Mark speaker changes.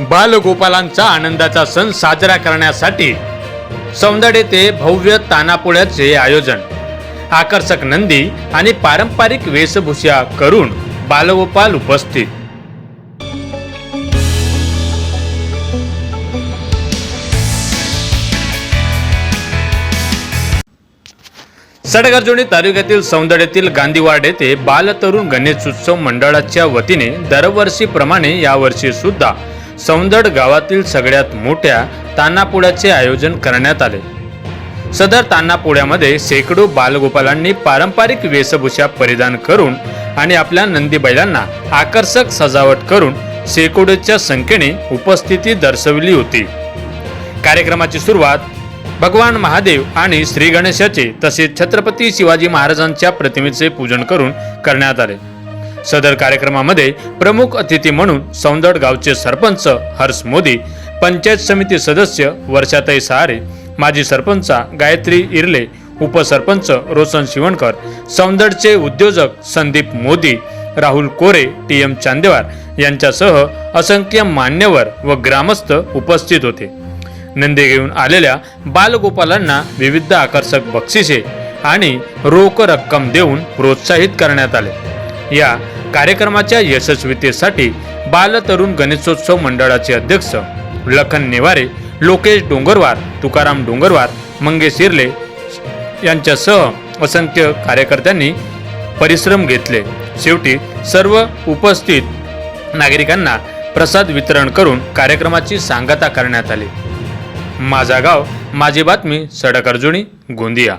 Speaker 1: बालगोपालांचा आनंदाचा सण साजरा करण्यासाठी सौंदड येथे भव्य तानापोळ्याचे आयोजन. आकर्षक नंदी आणि पारंपरिक वेशभूषा करून बालगोपाल उपस्थित. सडगर्जुनी तालुक्यातील सौंदड गांधीवाड येथे बालतरुण गणेशोत्सव मंडळाच्या वतीने दरवर्षीप्रमाणे यावर्षी सुद्धा सौंदड गावातील सगळ्यात मोठ्या तान्हापुड्याचे आयोजन करण्यात आले. सदर तान्हापुड्यामध्ये शेकडो बालगोपालांनी पारंपरिक वेशभूषा परिधान करून आणि आपल्या नंदी बैलांना आकर्षक सजावट करून शेकडोच्या संख्येने उपस्थिती दर्शवली होती. कार्यक्रमाची सुरुवात भगवान महादेव आणि श्री गणेशाचे तसेच छत्रपती शिवाजी महाराजांच्या प्रतिमेचे पूजन करून करण्यात आले. सदर कार्यक्रमामध्ये प्रमुख अतिथी म्हणून सौंदड गावचे सरपंच हर्ष मोदी पंचायत समिती सदस्य वर्षाताई सहारे माजी सरपंचा गायत्री इरले उपसरपंच रोशन शिवणकर सौंदडचे उद्योजक संदीप मोदी राहुल कोरे टी एम चांदेवार यांच्यासह असंख्य मान्यवर व ग्रामस्थ उपस्थित होते. नंदी घेऊन आलेल्या बालगोपालांना विविध आकर्षक बक्षिसे आणि रोख रक्कम देऊन प्रोत्साहित करण्यात आले. या कार्यक्रमाच्या यशस्वीतेसाठी बाल तरुण गणेशोत्सव मंडळाचे अध्यक्ष लखन नेवारे लोकेश डोंगरवार तुकाराम डोंगरवार मंगेश इर्ले यांच्यासह असंख्य कार्यकर्त्यांनी परिश्रम घेतले. शेवटी सर्व उपस्थित नागरिकांना प्रसाद वितरण करून कार्यक्रमाची सांगता करण्यात आली. माझा गाव माझी बातमी सडक अर्जुनी गोंदिया.